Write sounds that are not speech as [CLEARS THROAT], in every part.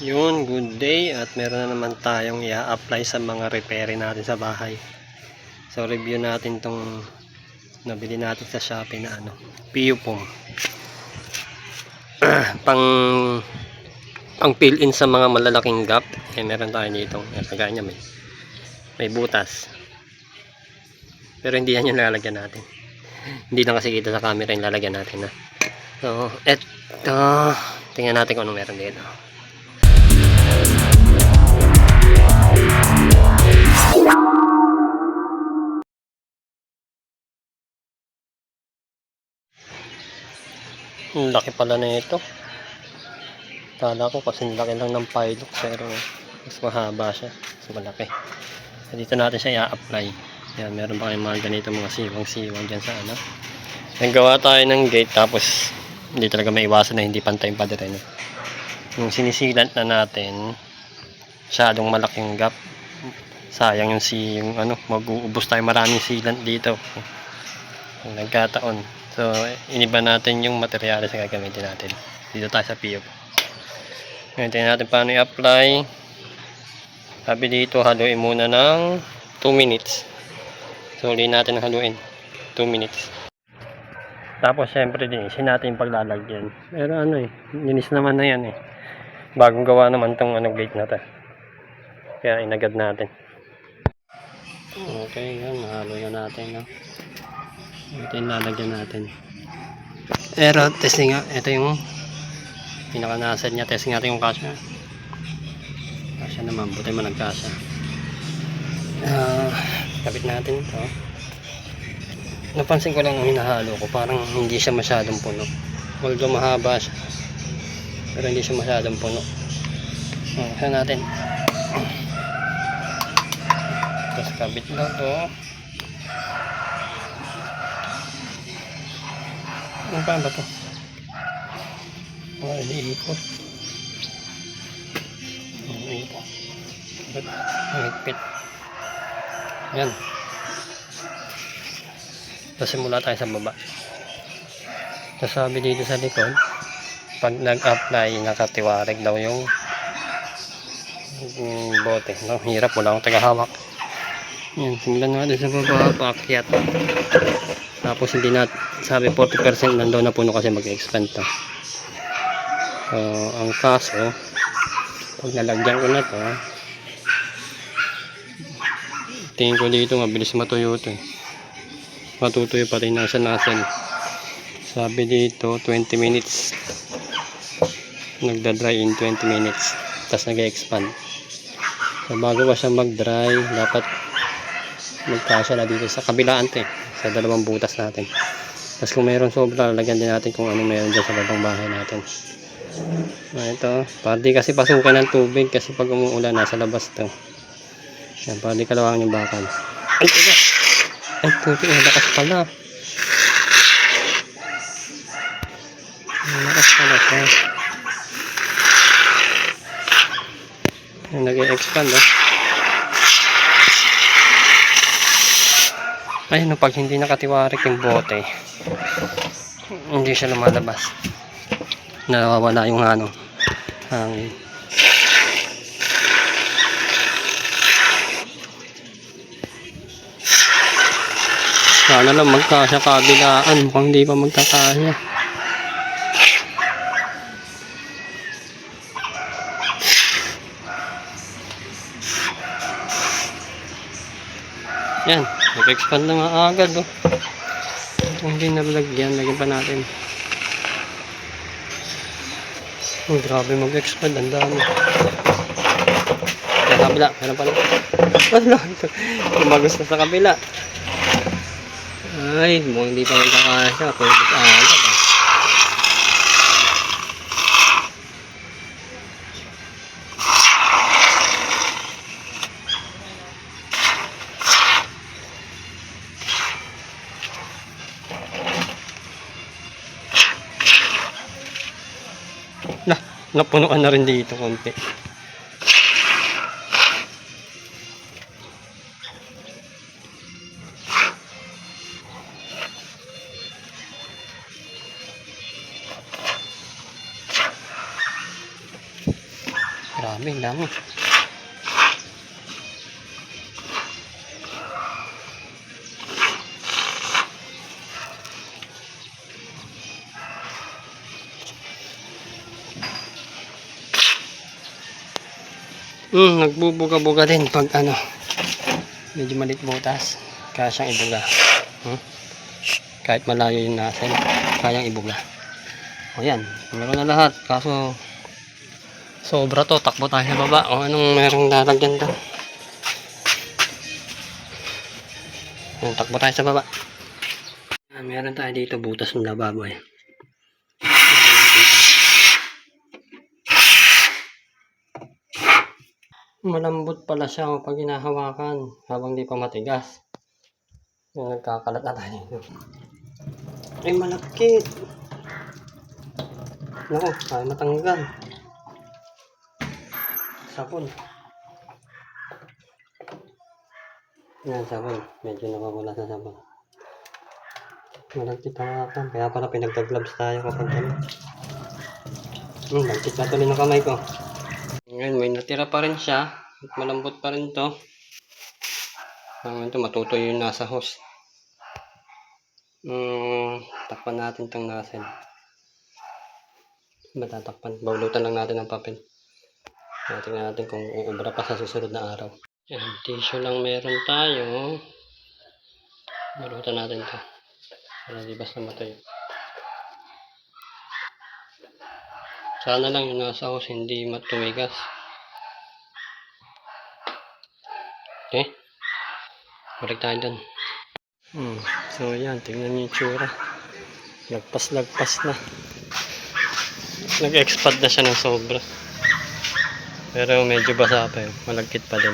Yun, good day at meron na naman tayong i-apply sa mga repair natin sa bahay. So review natin tong nabili natin sa Shopee na ano, PU foam. [CLEARS THROAT] pang pang fill in sa mga malalaking gap. Eh meron tayo dito. Eh, kagaya niya may may butas. Pero hindi yan yung lalagyan natin. Hindi na kasi kita sa camera yung lalagyan natin na. So, eto. Tingnan natin kung ano meron dito. Ang laki pala na ito. Kala ko kasi laki lang ng pilot pero mas mahaba siya. Mas malaki. So, dito natin siya i-apply. Yan, meron pa kayong mga ganito mga siwang-siwang dyan sa ano. Naggawa tayo ng gate tapos hindi talaga maiwasan na hindi pantay pader. No? Yung sinisilant na natin, masyadong malaking gap. Sayang yung si yung ano, mag-uubos tayo maraming sealant dito. Nagkataon. So, iniba natin yung materyales na gagamitin natin. Dito tayo sa PO. Ngayon, tingnan natin paano i-apply. Sabi dito, haluin muna ng 2 minutes. So, ulihin natin ang haluin. 2 minutes. Tapos, syempre, linisin natin yung paglalagyan. Pero ano eh, linis naman na yan eh. Bagong gawa naman tong ano, gate na to. Kaya inagad natin. Okay, yan. Mahalo yan natin. No? Ito yung lalagyan natin. Pero, testing nga. Ito yung pinaka-nasad niya. Testing natin yung kasya. Kasya naman. Buti mo nagkasya. Ah, kapit natin ito. Napansin ko lang ang hinahalo ko. Parang hindi siya masyadong puno. Although mahaba siya. Pero hindi siya masyadong puno. Kaya natin. Tapos kabit lang to. Ano pa ba to? Oh, iniikot. Iniikot. Mahigpit? Yan. Tapos simula tayo sa baba. Tapos sabi dito sa likod, pag nag-apply, nakatiwarik daw yung yung bote. No? Hirap, wala akong tagahawak. Yan, tingnan natin sa baba, paakyat. Tapos hindi na, sabi 40% nandoon na puno kasi mag-expand to. So, ang kaso, pag nalagyan ko na to, tingin ko dito, mabilis matuyo to. eh. Matutuyo pa rin nasa nasan. Sabi dito, 20 minutes. Nagda-dry in 20 minutes. Tapos nag-expand. So, bago pa siya mag-dry, dapat magkasya na dito sa kabilaan to eh, sa dalawang butas natin. Tapos kung mayroon sobra, lagyan din natin kung ano mayroon dyan sa babang bahay natin. Ah, ito, para kasi pasukan ng tubig kasi pag umuulan, nasa labas to. Yan, para di kalawang yung bakal. Ay, tiga! Ay, tubig, ang lakas pala. Ang lakas pala siya. Nag-expand oh. Ay, no, pag hindi nakatiwarik yung bote, hindi siya lumalabas. Nawawala yung ano, hangin. Sana lang magkasya kabilaan, mukhang hindi pa magkakasya. Yan, nag-expand na nga agad oh. Kung hindi nalagyan, lagyan pa natin. Oh, grabe mag-expand, ang dami. Sa kabila, meron pala. Wala, tumagos na sa kabila. Ay, mo hindi pa magkakasya. Pwede agad napunuan na rin dito konti. Ang dami. Hmm, nagbubuga-buga din pag ano, medyo malit butas. Kaya siyang ibuga. Hmm? Kahit malayo yung nasin, kayang ibuga. O yan, meron na lahat. Kaso, sobra to. Takbo tayo sa baba. O anong merong lalagyan doon. Yan, takbo tayo sa baba. Ah, meron tayo dito butas ng lababo eh. Malambot pala siya pag hinahawakan habang di pa matigas. Yung nagkakalat na tayo. Ay, malakit. Naku, ay matanggal. Sabon. Yan, sabon. Medyo nawawala sa sabon. Malagkit hawakan. Kaya pala pinagka-gloves tayo kapag ano. Hmm, lagkit na tuloy ng kamay ko. Ngayon, may natira pa rin siya. Malambot pa rin to. Hanggang ito, matutoy yung nasa hose. Hmm, takpan natin tong nasin. Matatakpan. Baulutan lang natin ng papel. Tingnan natin kung uubra pa sa susunod na araw. Yan, tissue lang meron tayo. Balutan natin to. Para di basta matuyo. Sana lang yung nasa hose hindi matumigas. Okay? Balik tayo dun. Hmm. So yan, tingnan niyo yung tsura. Lagpas-lagpas na. Nag-expand na siya ng sobra. Pero medyo basa pa yun. Malagkit pa din.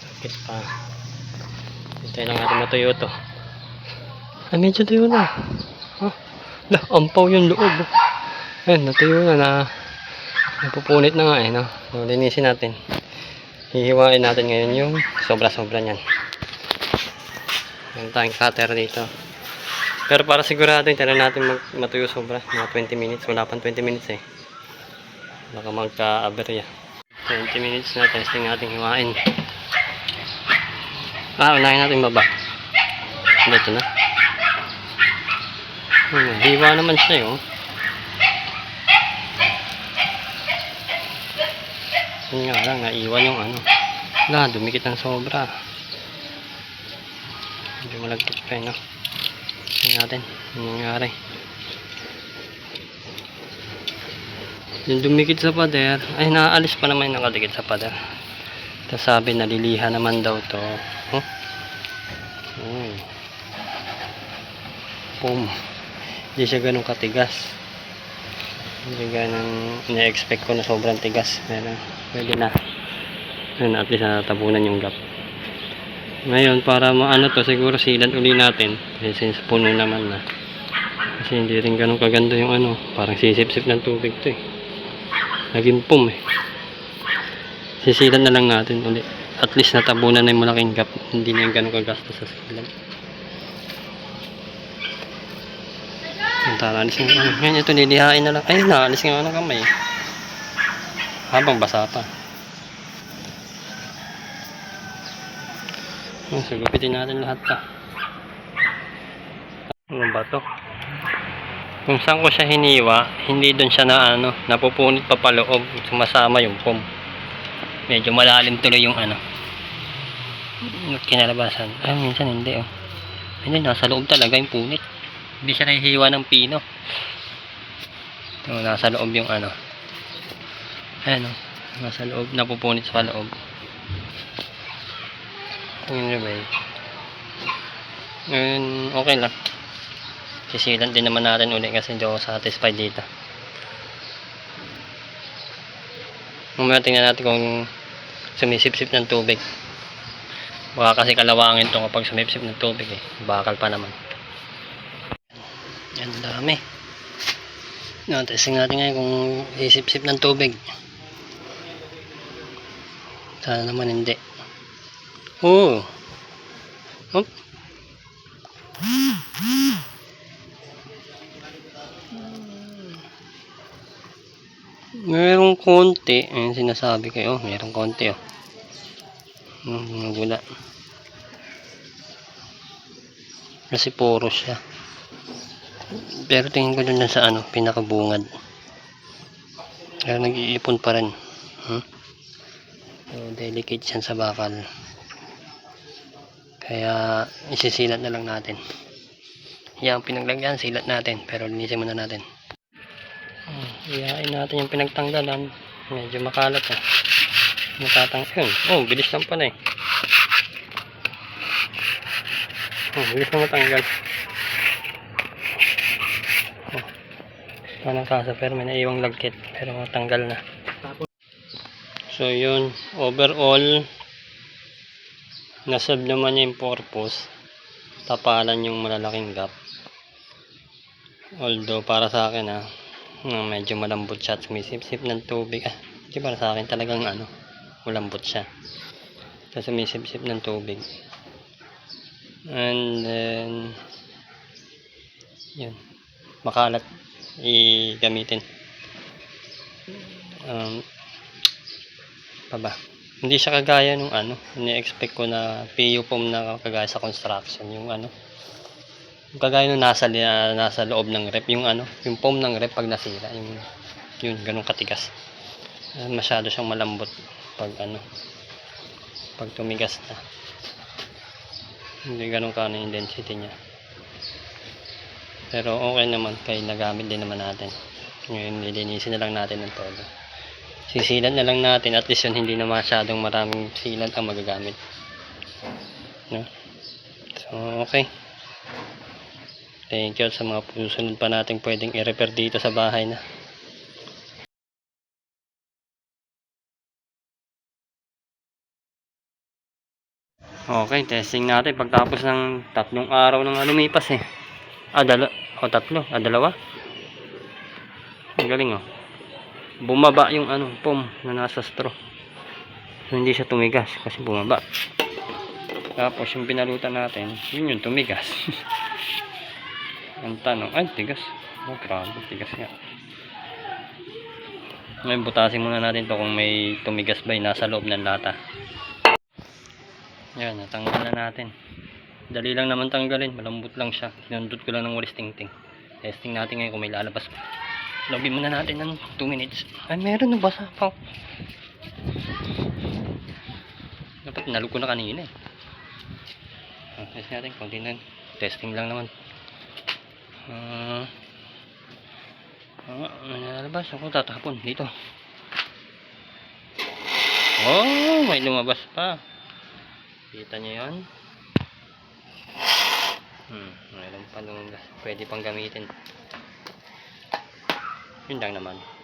Malagkit pa. Hintayin lang natin matuyo to. Ah, medyo tuyo na. Oh, lah, ampaw yung loob. oh. Ayun, natuyo na na. Napupunit na nga eh, no? So, linisin natin. Hihiwain natin ngayon yung sobra-sobra niyan. Meron tayong cutter dito. Pero para sigurado, hintayin natin mag matuyo sobra. Mga 20 minutes. Wala pang 20 minutes eh. Baka magka-aberya. 20 minutes na testing natin hiwain. Ah, unahin natin baba. Dito na. Hmm, hiwa naman siya eh, oh. Yun nga lang, naiwan yung ano. Na, dumikit ng sobra. Medyo malagkit pa yun, no? Tingnan natin, ano nangyari. Yung dumikit sa pader, ay naaalis pa naman yung nakadikit sa pader. Tapos sabi, naliliha naman daw to. Huh? Hmm. Pum. Hindi siya ganun katigas. Hindi ganun, na-expect ko na sobrang tigas. Pero, pwede na. Ayun, at least natabunan yung gap. Ngayon, para maano to, siguro silan uli natin. Eh, since puno naman na. Kasi hindi rin ganun kaganda yung ano. Parang sisip-sip ng tubig to eh. Naging pum eh. Sisilan na lang natin uli. At least natabunan na yung malaking gap. Hindi na yung ganun kagastos sa silan. Ang taralis ng ano. Ngayon ito, lilihain na lang. Ay, naalis nga ng kamay. Habang basa pa. Oh, so, gupitin natin lahat pa. Ano ba to? Kung saan ko siya hiniwa, hindi doon siya na ano, napupunit pa paloob, sumasama yung foam. Medyo malalim tuloy yung ano. Kinalabasan. Ay, minsan hindi oh. Hindi, nasa loob talaga yung punit. Hindi siya nahihiwa ng pino. Ito, nasa loob yung ano. Ayan oh. Nasa loob, napupunit sa loob. Yun ba eh. Ngayon, okay lang. Sisilan din naman natin ulit kasi hindi ako satisfied dito. Mamaya tingnan natin kung sumisip-sip ng tubig. Baka kasi kalawangin to kapag sumipsip ng tubig eh. Bakal pa naman. Yan dami. No, testing natin ngayon kung isip-sip ng tubig. Sana naman hindi. Oo. Hop. Merong konti. Ayan sinasabi. Oh, merong konti oh. Hmm, mga gula. Kasi puro siya. Pero tingin ko dun sa ano, pinakabungad. Kaya nag-iipon pa rin. Hmm? So, delicate siya sa bakal. Kaya isisilat na lang natin. Yan ang pinaglagyan, silat natin. Pero linisin muna natin. Hmm, iyain natin yung pinagtanggalan. Medyo makalat eh. Matatang yun. Oh, bilis lang pala eh. Oh, bilis na matanggal. Oh. Anong kaso pero may naiwang lagkit pero matanggal na. So yun, overall nasab naman niya yung purpose. Tapalan yung malalaking gap. Although para sa akin ah, medyo malambot siya at sumisip-sip ng tubig. Ah, hindi para sa akin talagang ano, malambot siya. Tapos sumisip-sip ng tubig. And then, yun, makalat i-gamitin. Um, pa ba? Hindi siya kagaya nung ano, ini-expect ko na PU foam na kagaya sa construction, yung ano, yung kagaya nung nasa, ah, nasa loob ng rep, yung ano, yung foam ng rep pag nasira, yung, yun, ganun katigas. Ah, masyado siyang malambot pag ano, pag tumigas na. Hindi ganun ka yung density niya. Pero okay naman, kaya nagamit din naman natin. Ngayon, nilinisin na lang natin ng todo. Sisilat na lang natin, at least yun, hindi na masyadong maraming silat ang magagamit. No? So, okay. Thank you sa mga susunod pa natin pwedeng i-repair dito sa bahay na. Okay, testing natin pagtapos ng tatlong araw ng lumipas eh. Ah, dala o tatlo, ah, dalawa. Ang galing oh. Bumaba yung ano, pom na nasa straw. So, hindi siya tumigas kasi bumaba. Tapos yung pinalutan natin, yun yung tumigas. [LAUGHS] Ang tanong, ay tigas. Oh, grabe, tigas nga. Ngayon butasin muna natin to kung may tumigas ba yung nasa loob ng lata. Yan, natanggal na natin. Dali lang naman tanggalin, malambot lang siya. Sinundot ko lang ng walis tingting. Testing natin ngayon kung may lalabas pa. Lagyan muna natin ng 2 minutes. Ay, meron na basa pa. Dapat nalog ko na kanina eh. Ah, test natin, konti na. Testing lang naman. Ah, ah, may lalabas. Ako tatapon dito. Oh, may lumabas pa. Kita niyo yan? Hmm, mayroon pa lumabas. Pwede pang gamitin. Yun lang naman.